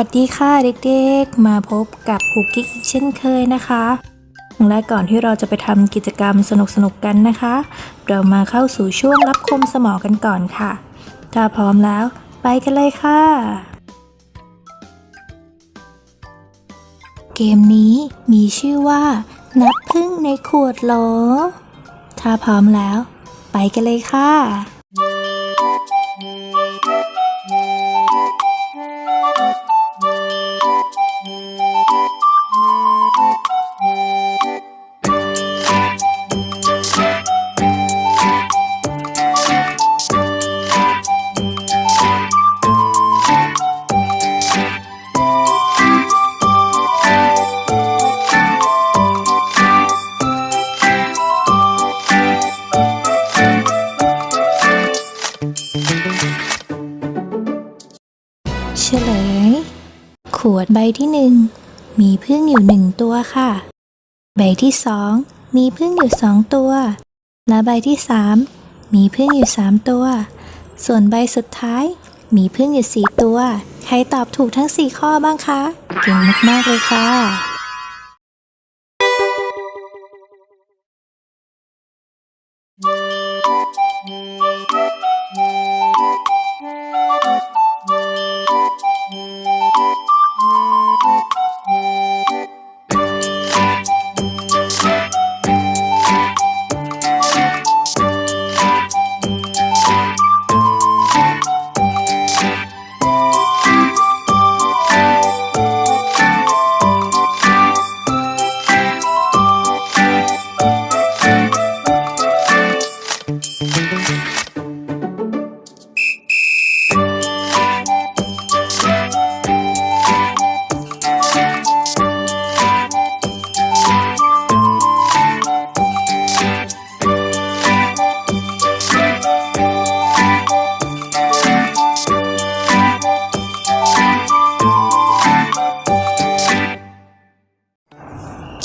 สวัสดีค่ะเด็กๆ มาพบกับครูกิ๊กอีกเช่นเคยนะคะและก่อนที่เราจะไปทำกิจกรรมสนุกๆกันนะคะ เรามาเข้าสู่ช่วงรับคมสมองกันก่อนค่ะ ถ้าพร้อมแล้ว ไปกันเลยค่ะ เกมนี้มีชื่อว่า นับพึ่งในขวดโหล ถ้าพร้อมแล้ว ไปกันเลยค่ะ เฉลย ขวดใบที่หนึ่งมีพึ่งอยู่หนึ่งตัวค่ะ ใบที่สองมีพึ่งอยู่สองตัว และใบที่สามมีพึ่งอยู่สามตัว ส่วนใบสุดท้ายมีพึ่งอยู่สี่ตัว ใครตอบถูกทั้งสี่ข้อบ้างคะ เก่งมากๆเลยค่ะ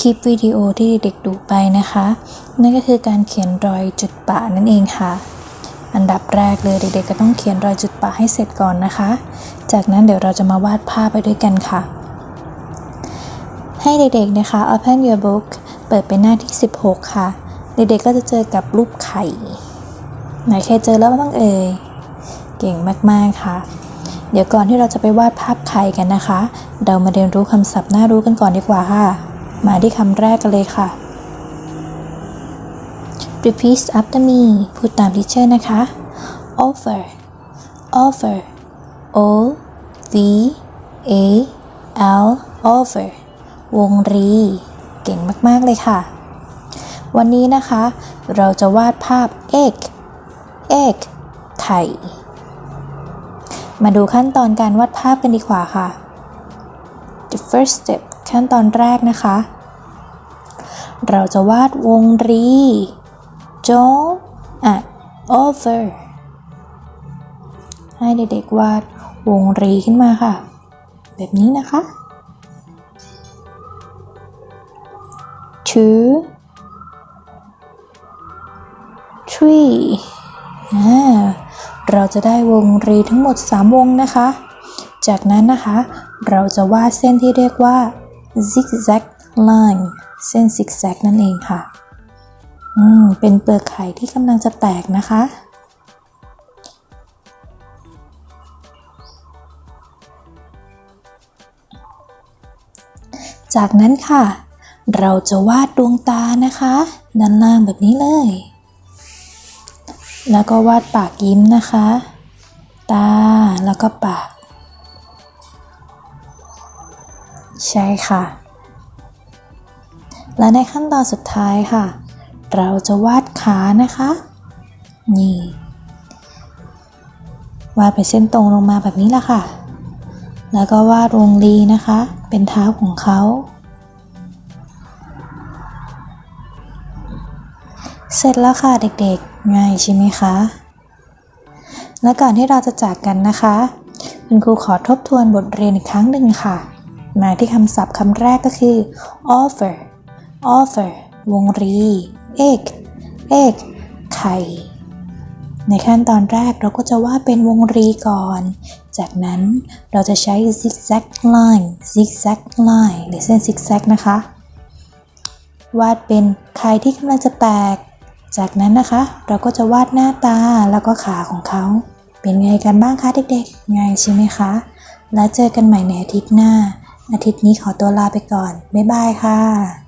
ลิปวิดีโอที่เด็กดูไปนะคะ นั่นก็คือการเขียนรอยจุดปะนั่นเองค่ะ อันดับแรกเลยเด็กๆก็ต้องเขียนรอยจุดปะให้เสร็จก่อนนะคะ จากนั้นเดี๋ยวเราจะมาวาดภาพไปด้วยกันค่ะ ให้เด็กๆนะคะ open your book เปิดไปหน้าที่ 16 ค่ะ เด็กๆก็จะเจอกับรูปไข่ไหนใครเจอแล้วบ้างเอ่ยเก่งมากๆค่ะ เดี๋ยวก่อนที่เราจะไปวาดภาพไข่กันนะคะ เรามาเรียนรู้คำศัพท์น่ารู้กันก่อนดีกว่าค่ะ มาที่คำแรกกันเลยค่ะ repeat after me พูดตามทีเชอร์นะคะ offer offer o v a l offer วงรี เก่งมาก ๆ เลยค่ะ วันนี้นะคะ เราจะวาดภาพ egg egg ไข่ มาดูขั้นตอนการวาดภาพกันดีกว่าค่ะ the first step ขั้นตอนแรกนะคะ เราจะวาดวงรี Don't at over ให้เด็กๆวาดวงรีขึ้นมาค่ะ แบบนี้นะคะ two three เราจะได้วงรีทั้งหมด 3 วงนะคะ จากนั้นนะคะ เราจะวาดเส้นที่เรียกว่า zigzag line เส้นซิกแซกนั่นเองค่ะ อืม เป็นเปลือกไข่ที่กำลังจะแตกนะคะ จากนั้นค่ะ เราจะวาดดวงตานะคะ ด้านล่างแบบนี้เลย แล้วก็วาดปากยิ้มนะคะ ตาแล้วก็ปาก ใช่ค่ะ และในขั้นตอนสุดท้ายค่ะ เราจะวาดขานะคะ นี่ วาดไปนเส้นตรงลงมาแบบนี้ละค่ะ แล้วก็วาดวงรีนะคะ เป็นเท้าของเขา เสร็จแล้วค่ะเด็กๆ ง่ายใช่ไหมคะและก่อนที่เราจะจากกันนะคะ คุณครูขอทบทวนบทเรียนอีกครั้งหนึ่งค่ะ มาที่คำศัพท์คำแรกก็คือ offer offer วงรี egg egg ไข่ ในขั้นตอนแรกเราก็จะวาดเป็นวงรีก่อน จากนั้นเราจะใช้ zigzag line zigzag line หรือเส้น zigzag นะคะ วาดเป็นไข่ที่กำลังจะแตก จากนั้นนะคะ เราก็จะวาดหน้าตาแล้วก็ขาของเขา เป็นไงกันบ้างคะเด็กๆ ง่ายใช่ไหมคะ แล้วเจอกันใหม่ในอาทิตย์หน้า อาทิตย์นี้ขอตัวลาไปก่อน บ๊ายบายค่ะ